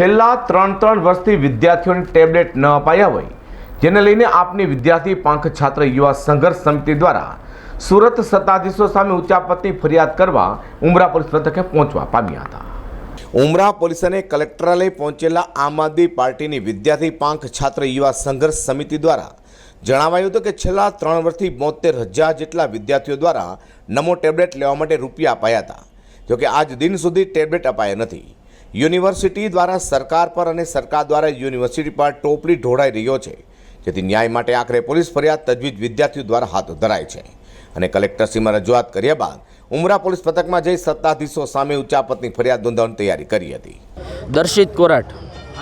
છેલ્લા ત્રણ ત્રણ વર્ષથી વિદ્યાર્થીઓને ટેબ્લેટ ન અપાયા હોય, જેને લઈને આપની વિદ્યાર્થી પાંખ છાત્ર યુવા સંઘર્ષ સમિતિ દ્વારા સુરત સત્તાધીશો સામે ઉચ્ચાપતની ફરિયાદ કરવા ઉમરા પોલીસ મથકે પહોંચવા પામ્યા હતા. ઉમરા પોલીસને કલેક્ટરાલય પહોંચેલા આમ આદમી પાર્ટીની વિદ્યાર્થી પાંખ છાત્ર યુવા સંઘર્ષ સમિતિ દ્વારા જણાવાયું હતું કે છેલ્લા ત્રણ વર્ષથી બોતેર હજાર જેટલા વિદ્યાર્થીઓ દ્વારા નમો ટેબ્લેટ લેવા માટે રૂપિયા અપાયા હતા, જોકે આજ દિન સુધી ટેબ્લેટ અપાયા નથી. યુનિવર્સિટી દ્વારા સરકાર પર અને સરકાર દ્વારા યુનિવર્સિટી પર ટોપલી ઢોળાઈ રહ્યો છે. જેથી ન્યાય માટે આખરે પોલીસ ફરિયાદ તજવીજ વિદ્યાર્થીઓ દ્વારા હાથ ધરાય છે. અને કલેક્ટરશ્રીમાં રજૂઆત કર્યા બાદ ઉમરા પોલીસ પથકમાં જઈ સત્તાધીશો સામે ઉચ્ચાપતની ફરિયાદ નોંધવાની તૈયારી કરી હતી. દર્શિત કોરાટ.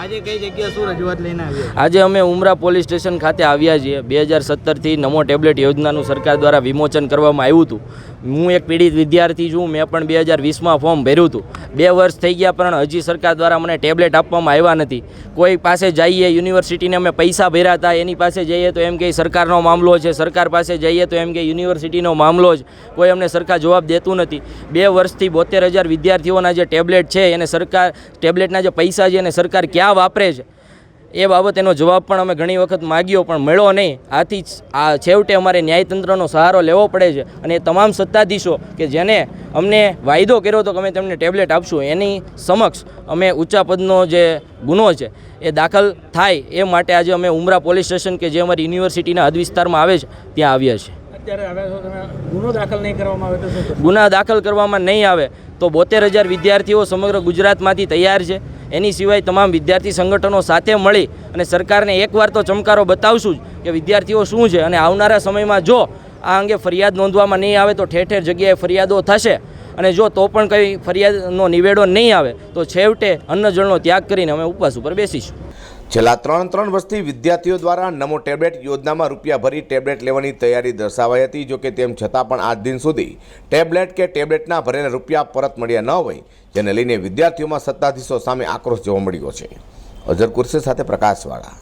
આજે કઈ જગ્યા શું રજૂઆત લઈને આવ્યા? આજે અમે ઉમરા પોલીસ સ્ટેશન ખાતે આવ્યા છીએ. બે હજાર સત્તરથી નમો ટેબ્લેટ યોજનાનું સરકાર દ્વારા વિમોચન કરવામાં આવ્યું હતું. હું એક પીડિત વિદ્યાર્થી છું. મેં પણ બે હજાર વીસમાં ફોર્મ ભર્યું હતું. બે વર્ષ થઈ ગયા પણ હજી સરકાર દ્વારા મને ટેબ્લેટ આપવામાં આવ્યા નથી. કોઈ પાસે જઈએ, યુનિવર્સિટીને અમે પૈસા ભર્યા હતા, એની પાસે જઈએ તો એમ કે સરકારનો મામલો છે, સરકાર પાસે જઈએ તો એમ કે યુનિવર્સિટીનો મામલો જ. કોઈ અમને સરકાર જવાબ દેતું નથી. બે વર્ષથી બોતેર હજાર વિદ્યાર્થીઓના જે ટેબ્લેટ છે, એને સરકાર, ટેબ્લેટના જે પૈસા છે, એને સરકાર ક્યાં વાપરે છે? એ બાબતેનો જવાબ પણ અમે ઘણી વખત માગ્યો પણ મળ્યો નહીં. આથી આ છેવટે અમારે ન્યાયતંત્રનો સહારો લેવો પડે છે. અને એ તમામ સત્તાધીશો કે જેને અમને વાયદો કર્યો હતો કે અમે તેમને ટેબ્લેટ આપશું એની સમક્ષ અમે ઊંચા પદનો જે ગુનો છે એ દાખલ થાય એ માટે આજે અમે ઉમરા પોલીસ સ્ટેશન કે જે અમારી યુનિવર્સિટીના હદ વિસ્તારમાં આવે છે ત્યાં આવ્યા છીએ. અત્યારે આવ્યા ગુનો દાખલ નહીં કરવામાં આવે તો શું ગુના દાખલ કરવામાં નહીં આવે તો બોતેર હજાર વિદ્યાર્થીઓ સમગ્ર ગુજરાતમાંથી તૈયાર છે. એની સિવાય તમામ વિદ્યાર્થી સંગઠનો સાથે મળી અને સરકારને એકવાર તો ચમકારો બતાવશું જ કે વિદ્યાર્થીઓ શું છે અને આવનારા સમયમાં જો આ અંગે ફરિયાદ નોંધવામાં નહીં આવે તો ઠેર ઠેર જગ્યાએ ફરિયાદો થશે. અને જો તો પણ કંઈ ફરિયાદનો નિવેડો નહીં આવે, તો છેવટે અન્નજળનો ત્યાગ કરીને અમે ઉપવાસ ઉપર બેસીશું. છેલ્લા ત્રણ ત્રણ વર્ષથી વિદ્યાર્થીઓ દ્વારા નમો ટેબ્લેટ યોજનામાં રૂપિયા ભરી ટેબ્લેટ લેવાની તૈયારી દર્શાવાઈ હતી જોકે તેમ છતાં પણ આજ દિન સુધી ટેબ્લેટ કે ટેબ્લેટના ભરેલા રૂપિયા પરત મળ્યા ન હોય, જેને લઈને વિદ્યાર્થીઓમાં સત્તાધીશો સામે આક્રોશ જોવા મળ્યો છે. અઝર કુરશી સાથે પ્રકાશવાળા.